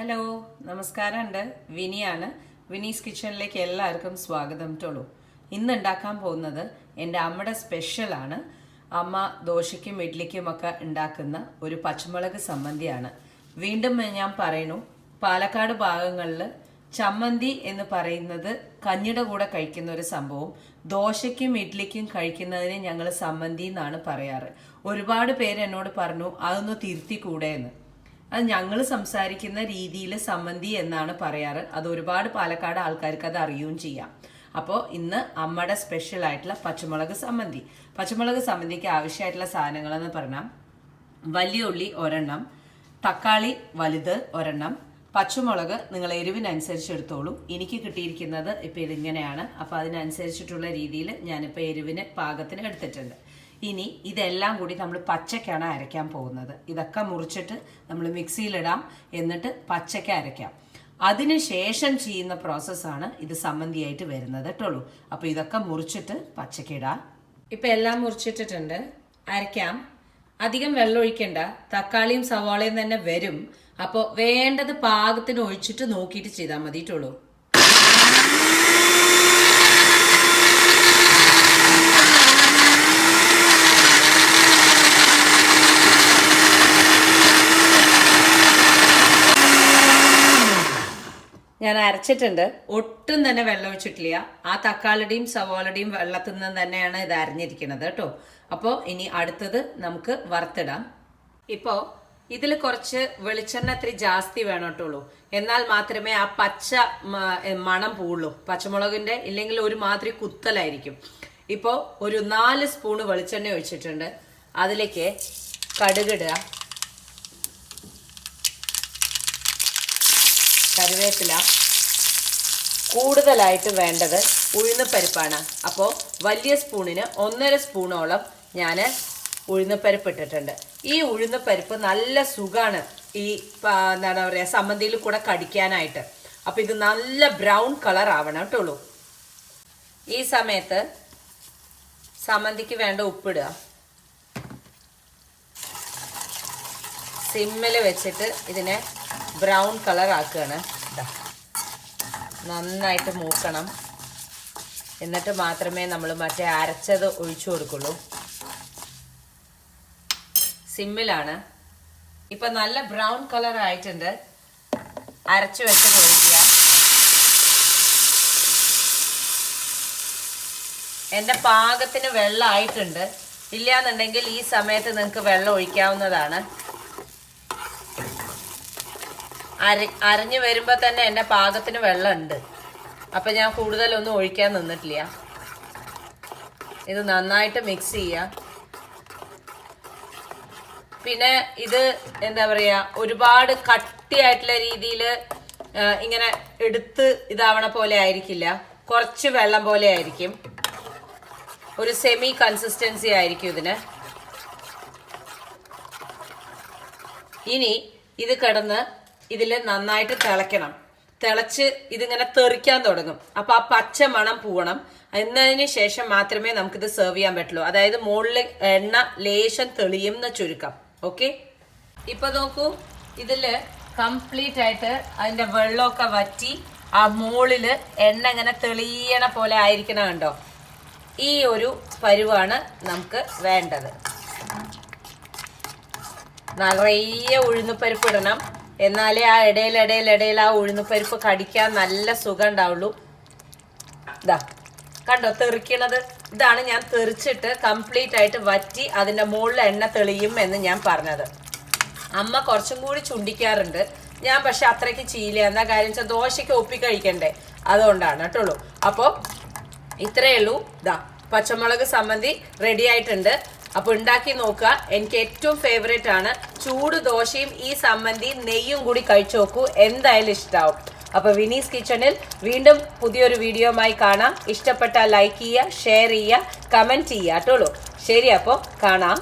Hello നമസ്കാരമുണ്ട്. വിനിയാണ്. വിനീസ് കിച്ചണിലേക്ക് എല്ലാവർക്കും സ്വാഗതം ടോളൂ ഇന്ന് ഉണ്ടാക്കാൻ പോകുന്നത് എന്റെ അമ്മയുടെ സ്പെഷ്യലാണ് അമ്മ ദോശയ്ക്കും ഇഡ്ലിക്കും ഒക്കെ ഉണ്ടാക്കുന്ന ഒരു പച്ചമുളക് സമ്മന്തിയാണ് വീണ്ടും ഞാൻ പറയുന്നു പാലക്കാട് ഭാഗങ്ങളിൽ ചമ്മന്തി എന്ന് പറയുന്നത് കഞ്ഞിയുടെ കൂടെ കഴിക്കുന്ന ഒരു സംഭവം. ദോശയ്ക്കും ഇഡ്ലിക്കും കഴിക്കുന്നതിന് ഞങ്ങൾ സമ്മന്തി എന്നാണ് പറയാറ്. ഒരുപാട് പേര് എന്നോട് പറഞ്ഞു അതൊന്ന് തിരുത്തിക്കൂടെ എന്ന്. അത് ഞങ്ങൾ സംസാരിക്കുന്ന രീതിയിൽ സമ്മന്തി എന്നാണ് പറയാറ്. അത് ഒരുപാട് പാലക്കാട് ആൾക്കാർക്ക് അത് അറിയുകയും ചെയ്യാം. അപ്പോൾ ഇന്ന് അമ്മയുടെ സ്പെഷ്യൽ ആയിട്ടുള്ള പച്ചമുളക് സമ്മന്തി പച്ചമുളക് സമ്മന്തിക്ക് ആവശ്യമായിട്ടുള്ള സാധനങ്ങൾ എന്ന് പറഞ്ഞാൽ വലിയ ഉള്ളി ഒരെണ്ണം തക്കാളി വലുത് ഒരെണ്ണം പച്ചമുളക് നിങ്ങൾ എരിവിനനുസരിച്ച് എടുത്തോളൂ. എനിക്ക് കിട്ടിയിരിക്കുന്നത് ഇപ്പോൾ ഇതിങ്ങനെയാണ്. അപ്പോൾ അതിനനുസരിച്ചിട്ടുള്ള രീതിയിൽ ഞാനിപ്പോൾ എരിവിന് പാകത്തിന് എടുത്തിട്ടുണ്ട്. ഇനി ഇതെല്ലാം കൂടി നമ്മൾ പച്ചക്കാണ് അരയ്ക്കാൻ പോകുന്നത്. ഇതൊക്കെ മുറിച്ചിട്ട് നമ്മൾ മിക്സിയിലിടാം. എന്നിട്ട് പച്ചക്ക അരയ്ക്കാം. അതിനുശേഷം ചെയ്യുന്ന പ്രോസസ്സാണ് ഇത് സമ്മന്തിയായിട്ട് വരുന്നത് കേട്ടോളൂ. അപ്പോൾ ഇതൊക്കെ മുറിച്ചിട്ട് പച്ചക്കിടാം ഇപ്പൊ എല്ലാം മുറിച്ചിട്ടിട്ടുണ്ട്. അരയ്ക്കാം. അധികം വെള്ളം ഒഴിക്കണ്ട. തക്കാളിയും സവാളയും തന്നെ വരും. അപ്പോൾ വേണ്ടത് പാകത്തിന് ഒഴിച്ചിട്ട് നോക്കിയിട്ട് ചെയ്താൽ മതിയിട്ടുള്ളൂ ഞാൻ അരച്ചിട്ടുണ്ട്. ഒട്ടും തന്നെ വെള്ളം ഒഴിച്ചിട്ടില്ല. ആ തക്കാളിയുടെയും സവാളയുടെയും വെള്ളത്തിൽ നിന്ന് തന്നെയാണ് ഇത് അരഞ്ഞിരിക്കുന്നത് കേട്ടോ. അപ്പോൾ ഇനി അടുത്തത് നമുക്ക് വറുത്തിടാം. ഇപ്പോൾ ഇതിൽ കുറച്ച് വെളിച്ചെണ്ണ ഇത്തിരി ജാസ്തി വേണം കേട്ടുള്ളൂ എന്നാൽ മാത്രമേ ആ പച്ച മണം പോവുള്ളൂ. പച്ചമുളകിന്റെ ഇല്ലെങ്കിൽ ഒരു മാതിരി കുത്തലായിരിക്കും. ഇപ്പോൾ ഒരു നാല് സ്പൂണ് വെളിച്ചെണ്ണ ഒഴിച്ചിട്ടുണ്ട്. അതിലേക്ക് കടുകിടുക കറിവേപ്പില കൂടുതലായിട്ട് വേണ്ടത് ഉഴുന്നപ്പരിപ്പാണ് അപ്പോൾ വലിയ സ്പൂണിന് ഒന്നര സ്പൂണോളം ഞാൻ ഉഴുന്നപ്പരിപ്പ് ഇട്ടിട്ടുണ്ട് ഈ ഉഴുന്നപ്പരിപ്പ് നല്ല സുഖമാണ് ഈ എന്താണ് പറയുക സമ്മന്തിയിൽ കൂടെ കടിക്കാനായിട്ട്. അപ്പോൾ ഇത് നല്ല ബ്രൗൺ കളർ ആവണം കേട്ടുള്ളൂ ഈ സമയത്ത് സമ്മന്തിക്ക് വേണ്ട ഉപ്പിടുക. സിമ്മിൽ വെച്ചിട്ട് ഇതിനെ ബ്രൗൺ കളർ ആക്കുകയാണ് നന്നായിട്ട് മൂക്കണം. എന്നിട്ട് മാത്രമേ നമ്മൾ മറ്റേ അരച്ചത് ഒഴിച്ചു കൊടുക്കുള്ളൂ. സിമ്മിലാണ്. ഇപ്പൊ നല്ല ബ്രൗൺ കളർ ആയിട്ടുണ്ട് അരച്ചു വെച്ചത് ഒഴിക്കുക എന്റെ പാകത്തിന് വെള്ളം ആയിട്ടുണ്ട് ഇല്ലാന്നുണ്ടെങ്കിൽ ഈ സമയത്ത് നിങ്ങൾക്ക് വെള്ളം ഒഴിക്കാവുന്നതാണ്. അര അരഞ്ഞു വരുമ്പോൾ തന്നെ എന്റെ പാകത്തിന് വെള്ളമുണ്ട്. അപ്പം ഞാൻ കൂടുതലൊന്നും ഒഴിക്കാൻ നിന്നിട്ടില്ല. ഇത് നന്നായിട്ട് മിക്സ് ചെയ്യുക പിന്നെ ഇത് എന്താ പറയുക ഒരുപാട് കട്ടിയായിട്ടുള്ള രീതിയിൽ ഇങ്ങനെ എടുത്ത് ഇതാവണ പോലെ ആയിരിക്കില്ല. കുറച്ച് വെള്ളം പോലെ ആയിരിക്കും. ഒരു സെമി കൺസിസ്റ്റൻസി ആയിരിക്കും ഇതിന്. ഇനി ഇത് കിടന്ന് ഇതിൽ നന്നായിട്ട് തിളയ്ക്കണം. തിളച്ച് ഇതിങ്ങനെ തെറിക്കാൻ തുടങ്ങും. അപ്പൊ ആ പച്ച മണം പോവണം. എന്നതിന് ശേഷം മാത്രമേ നമുക്കിത് സെർവ് ചെയ്യാൻ പറ്റുള്ളൂ. അതായത് മുകളിൽ എണ്ണ ലേശം തെളിയും എന്ന് ചുരുക്കം. ഓക്കെ ഇപ്പൊ നോക്കൂ. ഇതിൽ കംപ്ലീറ്റ് ആയിട്ട് അതിന്റെ വെള്ളമൊക്കെ വറ്റി ആ മുകളിൽ എണ്ണ ഇങ്ങനെ തെളിയണ പോലെ ആയിരിക്കണം കണ്ടോ? ഈ ഒരു പരുവാണ് നമുക്ക് വേണ്ടത്. നിറയെ ഉഴുന്നുപരിപ്പ് ഇടണം. എന്നാലേ ആ ഇടയിൽ ഇടയിൽ ഇടയിൽ ആ ഉഴുന്നുപരിപ്പ് കടിക്കാൻ നല്ല സുഖം ഉണ്ടാവുള്ളൂ ഇതാ കണ്ടോ തെറിക്കണത്? ഇതാണ് ഞാൻ തെറിച്ചിട്ട് കംപ്ലീറ്റ് ആയിട്ട് വറ്റി അതിന്റെ മുകളിൽ എണ്ണ തെളിയും എന്ന് ഞാൻ പറഞ്ഞത്. അമ്മ കുറച്ചും കൂടി ചുണ്ടിക്കാറുണ്ട്. ഞാൻ പക്ഷെ അത്രയ്ക്ക് ചീല എന്താ കാര്യം വെച്ചാൽ ദോശയ്ക്ക് ഒപ്പി കഴിക്കണ്ടേ? അതുകൊണ്ടാണ് കേട്ടുള്ളൂ അപ്പോൾ ഇത്രയേ ഉള്ളൂ. ഇതാ പച്ചമുളക് സമ്മന്തി റെഡി ആയിട്ടുണ്ട്. അപ്പൊ ഉണ്ടാക്കി നോക്കുക. എനിക്ക് ഏറ്റവും ഫേവറേറ്റ് ആണ്. ചൂട് ദോശയും ഈ സമ്മന്തിയും നെയ്യും കൂടി കഴിച്ചു നോക്കൂ. എന്തായാലും ഇഷ്ടാവും. അപ്പൊ വിനീസ് കിച്ചണിൽ വീണ്ടും പുതിയൊരു വീഡിയോയുമായി കാണാം. ഇഷ്ടപ്പെട്ടാൽ ലൈക്ക് ചെയ്യുക ഷെയർ ചെയ്യുക കമന്റ് ചെയ്യുക. കേട്ടോളൂ. ശരി അപ്പോൾ കാണാം.